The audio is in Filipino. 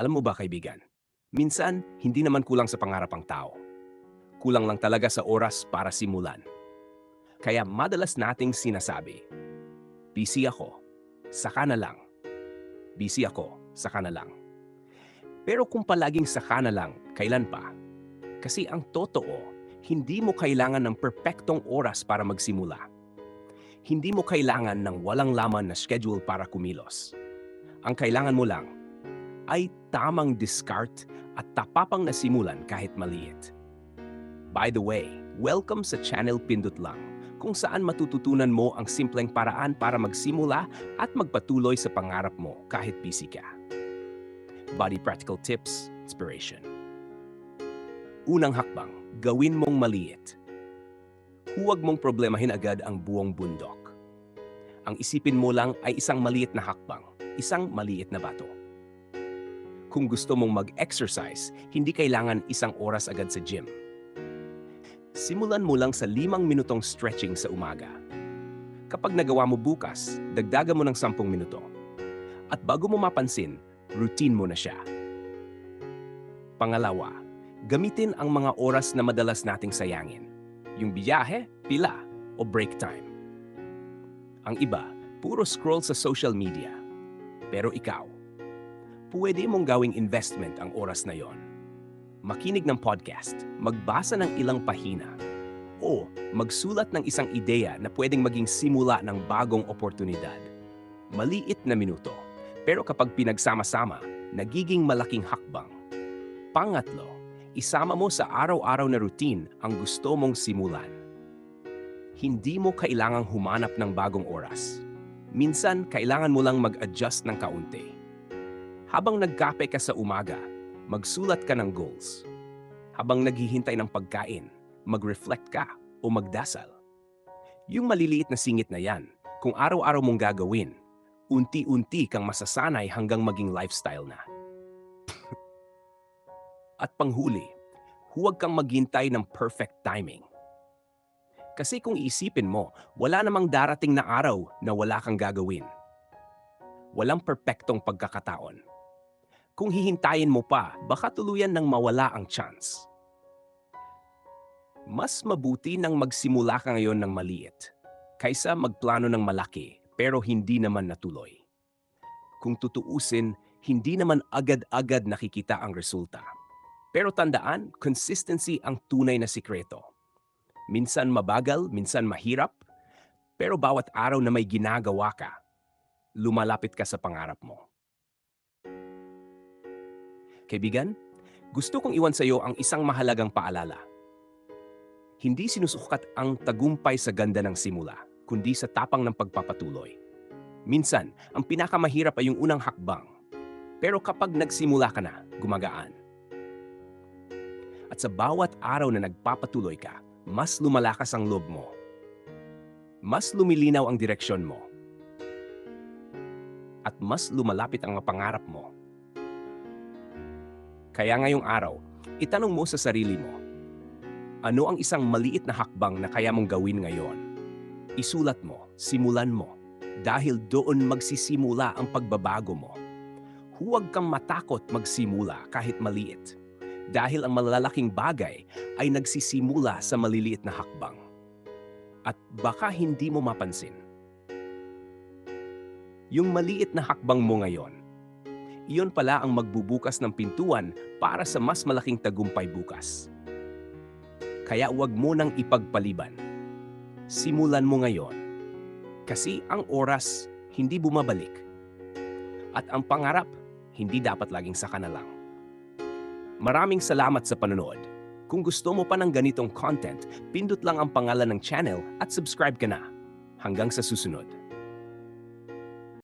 Alam mo ba kaibigan, minsan hindi naman kulang sa pangarap ang tao. Kulang lang talaga sa oras para simulan. Kaya madalas nating sinasabi, busy ako, saka na lang. Busy ako, saka na lang. Pero kung palaging saka na lang, kailan pa? Kasi ang totoo, hindi mo kailangan ng perpektong oras para magsimula. Hindi mo kailangan ng walang laman na schedule para kumilos. Ang kailangan mo lang ay tamang discard at tapapang na simulan kahit maliit. By the way, welcome sa channel Pindot Lang, kung saan matututunan mo ang simpleng paraan para magsimula at magpatuloy sa pangarap mo kahit busy ka. Body Practical Tips, Inspiration. Unang hakbang, gawin mong maliit. Huwag mong problemahin agad ang buong bundok. Ang isipin mo lang ay isang maliit na hakbang, isang maliit na bato. Kung gusto mong mag-exercise, hindi kailangan isang oras agad sa gym. Simulan mo lang sa limang minutong stretching sa umaga. Kapag nagawa mo bukas, dagdagan mo ng sampung minuto. At bago mo mapansin, routine mo na siya. Pangalawa, gamitin ang mga oras na madalas nating sayangin. Yung biyahe, pila, o break time. Ang iba, puro scroll sa social media. Pero ikaw, pwede mong gawing investment ang oras na yon. Makinig ng podcast, magbasa ng ilang pahina, o magsulat ng isang ideya na pwedeng maging simula ng bagong oportunidad. Maliit na minuto, pero kapag pinagsama-sama, nagiging malaking hakbang. Pangatlo, isama mo sa araw-araw na routine ang gusto mong simulan. Hindi mo kailangang humanap ng bagong oras. Minsan, kailangan mo lang mag-adjust ng kaunti. Habang nagkape ka sa umaga, magsulat ka ng goals. Habang naghihintay ng pagkain, mag-reflect ka o magdasal. Yung maliliit na singit na yan, kung araw-araw mong gagawin, unti-unti kang masasanay hanggang maging lifestyle na. At panghuli, huwag kang maghintay ng perfect timing. Kasi kung iisipin mo, wala namang darating na araw na wala kang gagawin. Walang perpektong pagkakataon. Kung hihintayin mo pa, baka tuluyan ng mawala ang chance. Mas mabuti nang magsimula ka ngayon ng maliit kaysa magplano ng malaki pero hindi naman natuloy. Kung tutuusin, hindi naman agad-agad nakikita ang resulta. Pero tandaan, consistency ang tunay na sikreto. Minsan mabagal, minsan mahirap, pero bawat araw na may ginagawa ka, lumalapit ka sa pangarap mo. Kaibigan, gusto kong iwan sa iyo ang isang mahalagang paalala. Hindi sinusukat ang tagumpay sa ganda ng simula, kundi sa tapang ng pagpapatuloy. Minsan, ang pinakamahirap ay yung unang hakbang. Pero kapag nagsimula ka na, gumagaan. At sa bawat araw na nagpapatuloy ka, mas lumalakas ang loob mo. Mas lumilinaw ang direksyon mo. At mas lumalapit ang pangarap mo. Kaya ngayong araw, itanong mo sa sarili mo, ano ang isang maliit na hakbang na kaya mong gawin ngayon? Isulat mo, simulan mo, dahil doon magsisimula ang pagbabago mo. Huwag kang matakot magsimula kahit maliit, dahil ang malalaking bagay ay nagsisimula sa maliliit na hakbang. At baka hindi mo mapansin. Yung maliit na hakbang mo ngayon, iyon pala ang magbubukas ng pintuan para sa mas malaking tagumpay bukas. Kaya huwag mo nang ipagpaliban. Simulan mo ngayon. Kasi ang oras hindi bumabalik. At ang pangarap hindi dapat laging saka na lang. Maraming salamat sa panonood. Kung gusto mo pa ng ganitong content, pindot lang ang pangalan ng channel at subscribe ka na. Hanggang sa susunod.